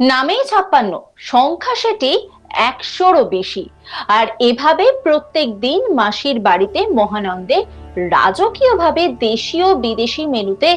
নামেই ছাপ্পান্ন, সংখ্যা সেটি একশোরও বেশি। আর এভাবে প্রত্যেক দিন মাসির বাড়িতে মহানন্দে রাজকীয়ভাবে দেশীয় বিদেশি মেনুতে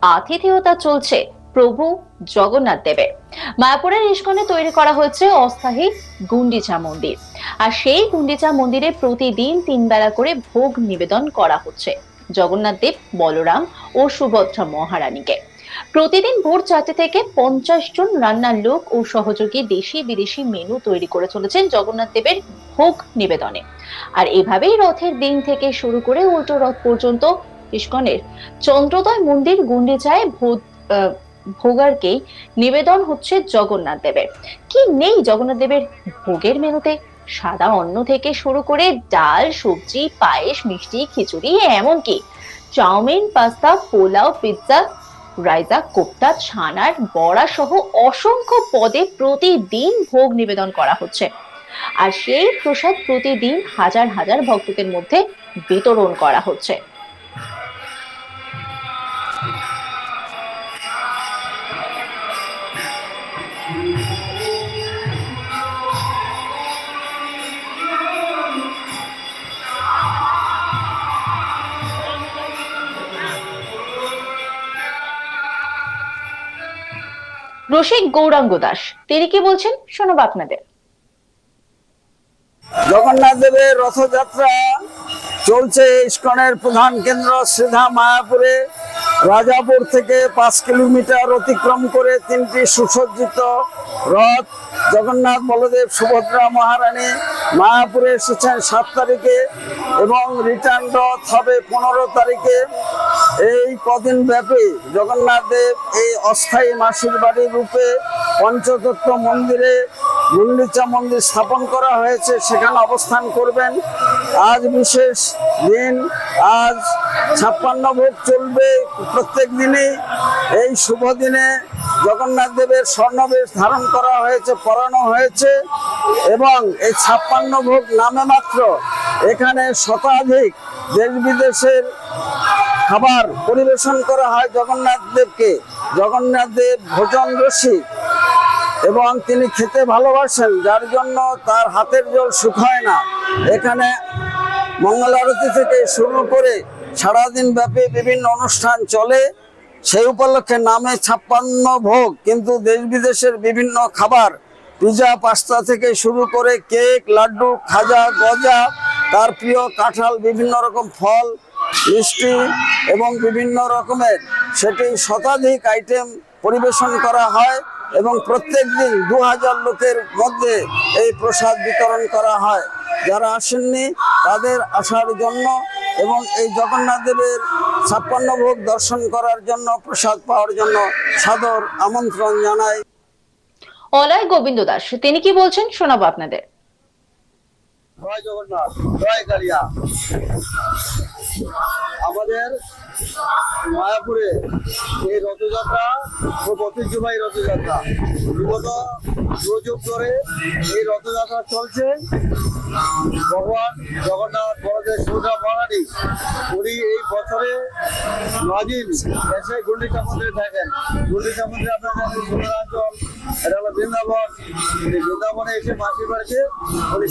আতিথেয়তা চলছে প্রভু জগন্নাথ দেবের। মায়াপুরের ইস্কনে তৈরি করা হয়েছে অস্থায়ী গুন্ডিচা মন্দির। আর সেই গুন্ডিচা মন্দিরে প্রতিদিন তিন বেলা করে ভোগ নিবেদন করা হচ্ছে। জগন্নাথ দেব, বলরাম ও সুভদ্রা মহারানীকে। প্রতিদিন ভোর চারটে থেকে পঞ্চাশ জন রান্নার লোক ও সহযোগী দেশি বিদেশি মেনু তৈরি করে চলেছেন জগন্নাথ দেবের ভোগ নিবেদনে। আর এভাবেই রথের দিন থেকে শুরু করে উল্টো রথ পর্যন্ত ইস্কনের চন্দ্রদয় মন্দির গুন্ডিচায় আহ, ভোগারকেই নিবেদন হচ্ছে জগন্নাথ দেবের। কি নেই জগন্নাথ দেবের ভোগের মেনুতে? সাদা অন্ন থেকে শুরু করে ডাল সবজি পায়েস মিষ্টি খিচুড়ি এমনকি চাউমিন পাস্তা পোলাও পিৎজা রাইজা, কোপ্তা, ছানার বড়া সহ অসংখ্য পদে প্রতিদিন ভোগ নিবেদন করা হচ্ছে। আর সেই প্রসাদ প্রতিদিন হাজার হাজার ভক্তদের মধ্যে বিতরণ করা হচ্ছে। রসিক গৌরাঙ্গ দাস। তিনি কি বলছেন? শোনাব আপনাদের। জগন্নাথ দেবের রথযাত্রা চলছে ইস্কনের প্রধান কেন্দ্র শ্রীধা মায়াপুরে। রাজাপুর থেকে পাঁচ কিলোমিটার অতিক্রম করে তিনটি সুসজ্জিত রথ জগন্নাথ, বলদেব, সুভদ্রা মহারানী মায়াপুরে এসেছেন সাত তারিখে এবং রিটার্ন রথ হবে পনেরো তারিখে। এই কদিন ব্যাপী জগন্নাথ দেব এই অস্থায়ী মাসির বাড়ির রূপে পঞ্চতত্ত্ব মন্দিরে, গুন্ডিচা মন্দির স্থাপন করা হয়েছে। সেখানে অবস্থান করবেন আজ বিশেষ দিন, আজ ছাপ্পান্ন ভোগ চলবে প্রত্যেক দিনই। এই শুভ দিনে জগন্নাথ দেবের স্বর্ণবেশ ধারণ করা হয়েছে, পরানো হয়েছে এবং এই ছাপ্পান্ন ভোগ নামে মাত্র এখানে শতাধিক দেশ বিদেশের খাবার পরিবেশন করা হয় জগন্নাথ দেবকে। জগন্নাথ দেব ভোজন রসিক এবং তিনি খেতে ভালোবাসেন, যার জন্য তার হাতের জল শুকায় না। এখানে মঙ্গল আরতি থেকে শুরু করে সারাদিন ব্যাপী বিভিন্ন অনুষ্ঠান চলে। সেই উপলক্ষে নামে ছাপ্পান্ন ভোগ। কিন্তু দেশ বিদেশের বিভিন্ন খাবার, পিজা, পাস্তা থেকে শুরু করে কেক, লাড্ডু, খাজা, গজা, তার প্রিয় কাঁঠাল, বিভিন্ন রকম ফল, মিষ্টি এবং বিভিন্ন রকমের সেটি শতাধিক আইটেম পরিবেশন করা হয় এবং প্রত্যেক দিন দু হাজার লোকের মধ্যে এই প্রসাদ বিতরণ করা হয়। যারা আসেননি তাদের আসার জন্য এবং এই জগন্নাথ দেবের ছাপ্পান্ন ভোগ দর্শন করার জন্য প্রসাদ পাওয়ার জন্য সাদর আমন্ত্রণ জানাই। অলয় গোবিন্দ দাস তিনি কি বলছেন শোনাবো আপনাদের? জয় জগন্নাথ জয় কালিয়া। আমাদের মায়াপুরে এই রথযাত্রা খুব ঐতিহ্যবাহী রথযাত্রা। বিগত দুযুগ ধরে এই রথযাত্রা চলছে। ভগবান জগন্নাথ বড়দের সুধা মহারানী, উনি এই বছরে নদিন এসে গুন্ডিচা মন্দিরে থাকেন। গুন্ডিচা মন্দিরে আপনার জানেন, সুন্দরাঞ্চল, এটা হলো বৃন্দাবন। বৃন্দাবনে এসে মাসির বাড়িতে উনি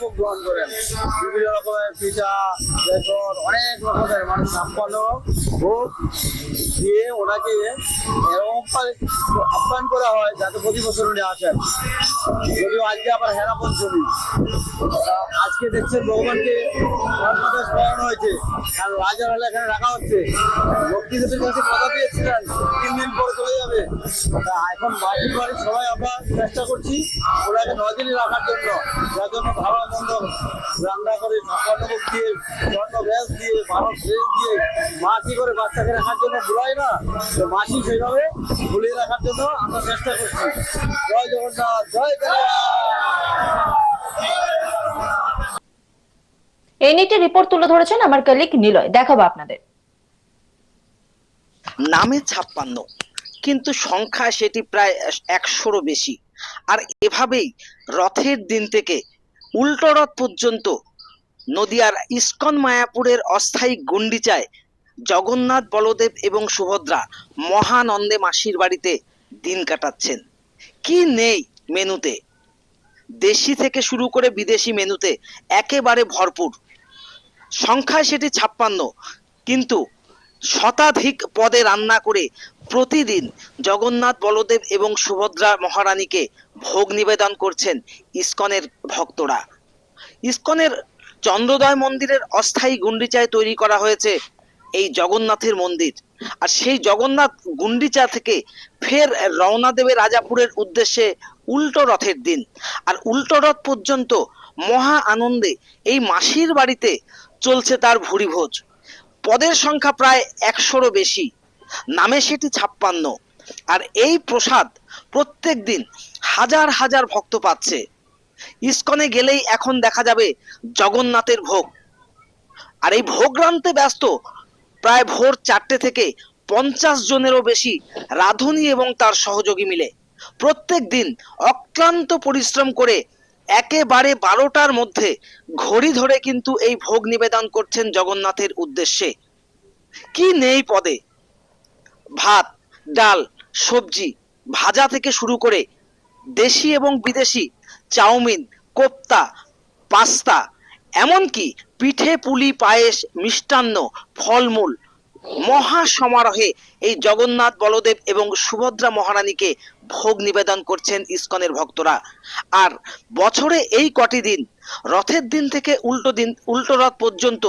ভোগ গ্রহণ করেন। বিভিন্ন রকমের পিঠা, বেসন, অনেক রকমের মানে সাপ্পান্ন ভোগ দিয়ে ওনাকে এরকম আপ্যায়ন করা হয় যাতে প্রতি বছর উনি আসেন। যদিও আজকে আবার হেরা পঞ্চমী। আজকে দেখছেন ভগবানকে ধর্মদাস পড়ানো হয়েছে। আর রাজার হলে এখানে রাখা হচ্ছে। ভক্তিদেবের কাছে কথা দিয়েছিলেন, তিন দিন পরে চলে যাবে। তা এখন বাড়ির বাড়ির সবাই আমরা চেষ্টা করছি ওনাকে দিনই রাখার জন্য, যার জন্য ভালো মন্দ রান্না করে ভোগ দিয়ে স্বর্ণ ব্যাস দিয়ে, ভালো ড্রেস দিয়ে মা কি করে বাচ্চাকে রাখার জন্য ভুলাই না? তো মাসি সেইভাবে ভুলিয়ে রাখার জন্য আমরা চেষ্টা করছি। জয় জগন্নাথ জয় এই নিয়ে একটি রিপোর্ট তুলে ধরেছেন আমার কলিগ নিলয়। দেখাবো আপনাদের। নামে ছাপ্পান্ন কিন্তু সংখ্যা সেটি প্রায় একশোরও বেশি। আর এভাবেই রথের দিন থেকে উল্টো রথ পর্যন্ত নদিয়ার ইস্কন মায়াপুরের অস্থায়ী গুন্ডিচায় জগন্নাথ, বলদেব এবং সুভদ্রা মহানন্দে মাসির বাড়িতে দিন কাটাচ্ছেন। কি নেই মেনুতে? দেশি থেকে শুরু করে বিদেশি মেনুতে একেবারে ভরপুর। সংখ্যায় সেটি ছাপ্পান্ন। কিন্তু শতাধিক পদে রান্না করে প্রতিদিন জগন্নাথ, বলদেব এবং সুভদ্রা মহারানীকে ভোগ নিবেদন করছেন ইস্কনের ভক্তরা। ইস্কনের চন্দ্রোদয় মন্দিরের অস্থায়ী গুন্ডিচায় তৈরি করা হয়েছে এই জগন্নাথের মন্দির। আর সেই জগন্নাথ গুন্ডিচা থেকে ফের রওনা দেবে রাজাপুরের উদ্দেশ্যে উল্টো রথের দিন। আর উল্টো রথ পর্যন্ত মহা আনন্দে এই মাসির বাড়িতে চলছে তার ভুরিভোজ। পদের সংখ্যা প্রায় একশোরও বেশি। নামে সেটি ছাপ্পান্ন। আর এই প্রসাদ প্রত্যেক দিন হাজার হাজার ভক্ত পাচ্ছে। ইস্কনে গেলেই এখন দেখা যাবে জগন্নাথের ভোগ। আর এই ভোগ রানতে ব্যস্ত প্রায় ভোর চারটে থেকে পঞ্চাশ জনেরও বেশি রাঁধুনি এবং তার সহযোগী মিলে। প্রত্যেক দিন অক্লান্ত পরিশ্রম করে একেবারে বারোটার মধ্যে ঘড়ি ধরে কিন্তু এই ভোগ নিবেদন করছেন জগন্নাথের উদ্দেশ্যে। কি নেই পদে? ভাত, ডাল, সবজি, ভাজা থেকে শুরু করে দেশি এবং বিদেশি, চাউমিন, কোপ্তা, পাস্তা, এমনকি পিঠে পুলি পায়েস মিষ্টান্ন, ফলমূল। মহা সমারোহে এই জগন্নাথ, বলদেব এবং সুভদ্রা মহারানীকে ভোগ নিবেদন করছেন ইস্কনের ভক্তরা। আর বছরে এই কটি দিন, রথের দিন থেকে উল্টো দিন, উল্টো রথ পর্যন্ত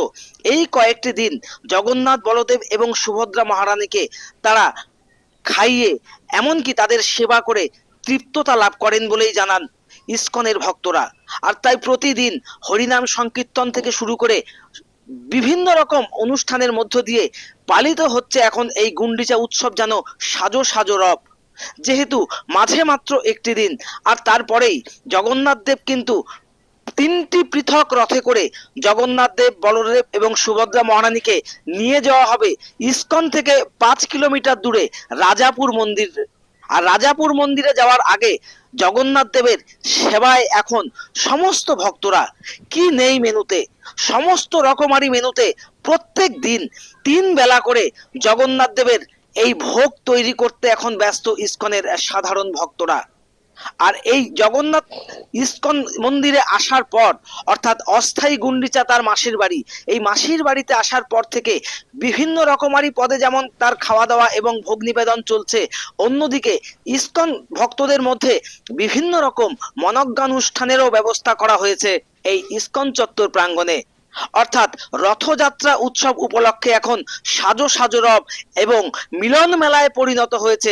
এই কয়েকটি দিন জগন্নাথ, বলদেব এবং সুভদ্রা মহারানীকে তারা খাইয়ে, এমনকি তাদের সেবা করে তৃপ্ততা লাভ করেন বলেই জানান ইসকনের ভক্তরা। আর তাই প্রতিদিন হরিনাম সংকীর্তন থেকে শুরু করে বিভিন্ন রকম অনুষ্ঠানের মধ্য দিয়ে পালিত হচ্ছে এখন এই গুন্ডিচা উৎসব যেন সাজো সাজো রব। যেহেতু মাঝে মাত্র একটি দিন, আর তারপরেই জগন্নাথ দেব কিন্তু তিনটি পৃথক রথে করে জগন্নাথ দেব, বলদেব এবং সুভদ্রা মহারানীকে নিয়ে যাওয়া হবে। ইস্কন থেকে পাঁচ কিলোমিটার দূরে রাজাপুর মন্দির আর রাজাপুর মন্দিরে যাওয়ার আগে জগন্নাথ দেবের সেবায় এখন সমস্ত ভক্তরা কি নেই মেনুতে? সমস্ত রকমারি মেনুতে প্রত্যেক দিন তিন বেলা করে জগন্নাথ দেবের এই ভোগ তৈরি করতে এখন ব্যস্ত ইস্কনের সাধারণ ভক্তরা। আর এই জগন্নাথ ইস্কন মন্দিরে আসার পর, অর্থাৎ অস্থায়ী গুন্ডিচা তার মাসির বাড়ি। এই মাসির বাড়িতে আসার পর থেকে বিভিন্ন রকমারি পদে যেমন তার খাওয়া দাওয়া এবং ভোগ নিবেদন চলছে, অন্যদিকে ইস্কন ভক্তদের মধ্যে বিভিন্ন রকম মনজ্ঞানুষ্ঠানেরও ব্যবস্থা করা হয়েছে এই ইস্কন চত্বর প্রাঙ্গণে। অর্থাৎ রথযাত্রা উৎসব উপলক্ষে এখন সাজো সাজো রব এবং মিলন মেলায় পরিণত হয়েছে